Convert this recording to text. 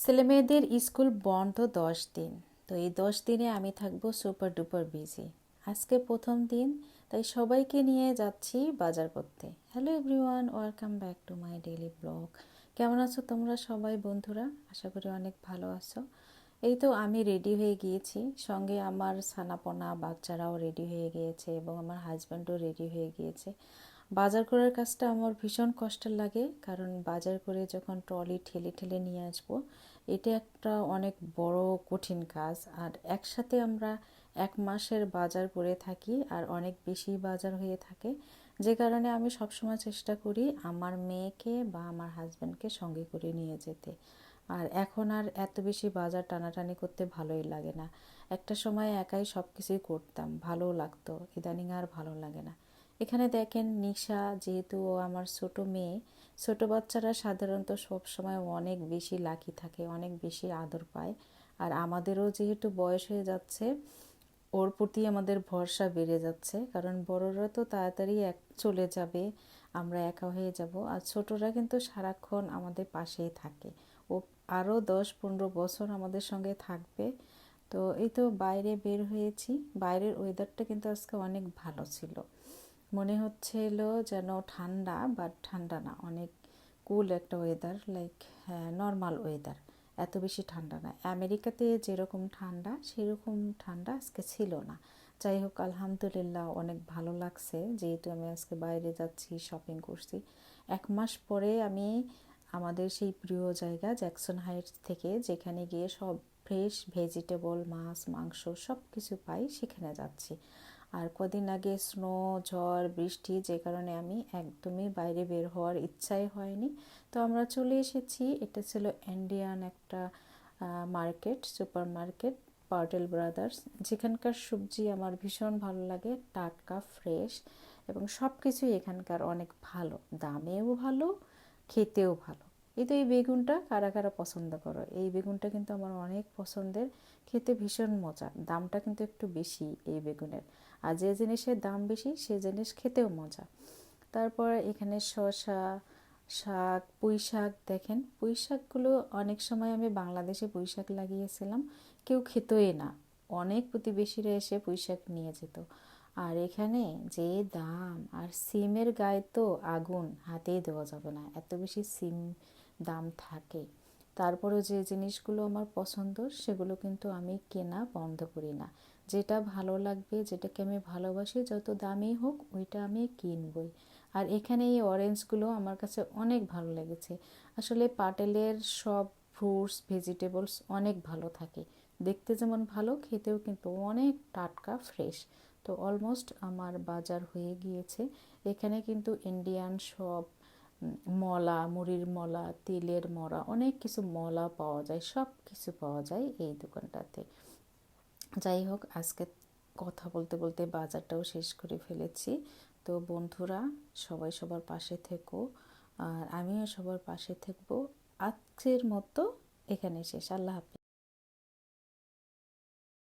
ছেলেমেয়েদের স্কুল বন্ধ দশ দিন। তো এই দশ দিনে আমি থাকব সুপার ডুপার বিজি আজকে প্রথম দিন, তাই সবাইকে নিয়ে যাচ্ছি বাজার করতে। Hello everyone welcome back to my daily blog কেমন আছো তোমরা সবাই বন্ধুরা? আশা করি অনেক ভালো আছো। এই তো আমি রেডি হয়ে গিয়েছি। সঙ্গে আমার সানাপনা বাচ্চারাও রেডি হয়ে গিয়েছে এবং আমার হাজব্যান্ডও রেডি হয়ে গিয়েছে। বাজার করার কাজটা আমার ভীষণ কষ্টের লাগে, কারণ বাজার করে যখন ট্রলি ঠেলে ঠেলে নিয়ে আসব, এটা একটা অনেক বড় কঠিন কাজ। আর একসাথে আমরা এক মাসের বাজার করে থাকি, আর অনেক বেশি বাজার হয়ে থাকে, যে কারণে আমি সবসময় চেষ্টা করি আমার মেয়েকে বা আমার হাজব্যান্ডকে সঙ্গে করে নিয়ে যেতে। আর এখন আর এত বেশি বাজার টানাটানি করতে ভালোই লাগে না। একটা সময় একাই সব কিছুই করতাম, ভালোও লাগতো, ইদানিং আর ভালো লাগে না। এখানে দেখেন নিশা যেহেতু ও আমার ছোট মেয়ে, ছোট বাচ্চারা সাধারণত সব সময় অনেক বেশি লাকি থাকে, অনেক বেশি আদর পায়। আর আমাদেরও যেহেতু বয়স হয়ে যাচ্ছে, ওর প্রতি আমাদের ভরসা বেড়ে যাচ্ছে, কারণ বড়রা তো তাড়াতাড়ি এক চলে যাবে, আমরা একা হয়ে যাব। আর ছোটরা কিন্তু সারাক্ষণ আমাদের পাশেই থাকে। ও আরও দশ পনেরো বছর আমাদের সঙ্গে থাকবে। তো এই তো বাইরে বের হয়েছি, বাইরের ওয়েদারটা কিন্তু আজকে অনেক ভালো ছিল। মনে হচ্ছিল যেন ঠান্ডা বাট ঠান্ডা না, অনেক কুল একটা ওয়েদার লাইক নর্মাল ওয়েদার এত বেশি ঠান্ডা না। আমেরিকাতে যেরকম ঠান্ডা, সেরকম ঠান্ডা আজকে ছিল না। যাই হোক, আলহামদুলিল্লাহ, অনেক ভালো লাগছে। যেহেতু আমি আজকে বাইরে যাচ্ছি শপিং করছি। এক মাস পরে আমি আমাদের সেই প্রিয় জায়গা জ্যাকসন হাইটস থেকে, যেখানে গিয়ে সব ফ্রেশ ভেজিটেবল মাছ, মাংস সব কিছু পাই, সেখানে যাচ্ছি। আর কদিন আগে স্নো, ঝড়, বৃষ্টি যে কারণে আমি একদমই বাইরে বের হওয়ার ইচ্ছাই হয়নি। তো আমরা চলে এসেছি, এটা ছিল ইন্ডিয়ান একটা market super market Patel Brothers যেখানকার সবজি আমার ভীষণ ভালো লাগে, টাটকা ফ্রেশ এবং সব কিছুই এখানকার অনেক ভালো। দামেও ভালো, খেতেও ভালো। এই তো এই বেগুনটা কারা কারা পছন্দ করো? এই বেগুনটা কিন্তু আমার অনেক পছন্দের, খেতে ভীষণ মজা দামটা কিন্তু একটু বেশি এই বেগুনের। আর যে জিনিসের দাম বেশি, সে জিনিস খেতেও মজা। তারপর এখানে শশা শাক পুঁই শাক দেখেন। পুঁই শাকগুলো অনেক সময় আমি বাংলাদেশে পুঁই শাক লাগিয়েছিলাম, কেউ খেতই না। অনেক প্রতিবেশীরা এসে পুঁই শাক নিয়ে যেত। আর এখানে যে দাম, আর সিমের গায়ে তো আগুন, হাতেই দেওয়া যাবে না। এত বেশি সিম দাম থাকে। তারপরেও যে জিনিসগুলো আমার পছন্দ, সেগুলো কিন্তু আমি কেনা বন্ধ করি না। যেটা ভালো লাগবে, যেটাকে আমি ভালোবাসি, যত দামি হোক, ওইটা আমি কিনবই। আর এখানে এই অরেঞ্জগুলো আমার কাছে অনেক ভালো লেগেছে। আসলে পাটেলের সব ফ্রুটস ভেজিটেবলস অনেক ভালো থাকে। দেখতে যেমন ভালো, খেতেও কিন্তু অনেক টাটকা ফ্রেশ তো অলমোস্ট আমার বাজার হয়ে গিয়েছে। এখানে কিন্তু ইন্ডিয়ান সব মলা, মুড়ির মলা, তেলের মরা, অনেক কিছু মলা পাওয়া যায়, সব কিছু পাওয়া যায় এই দোকানটাতে। যাই হোক, আজকে কথা বলতে বলতে বাজারটাও শেষ করে ফেলেছি। তো বন্ধুরা, সবাই সবার পাশে থেকো। আর আমিও সবার পাশে থাকব। আজকের মতো এখানে শেষ। আল্লাহ হাফিজ।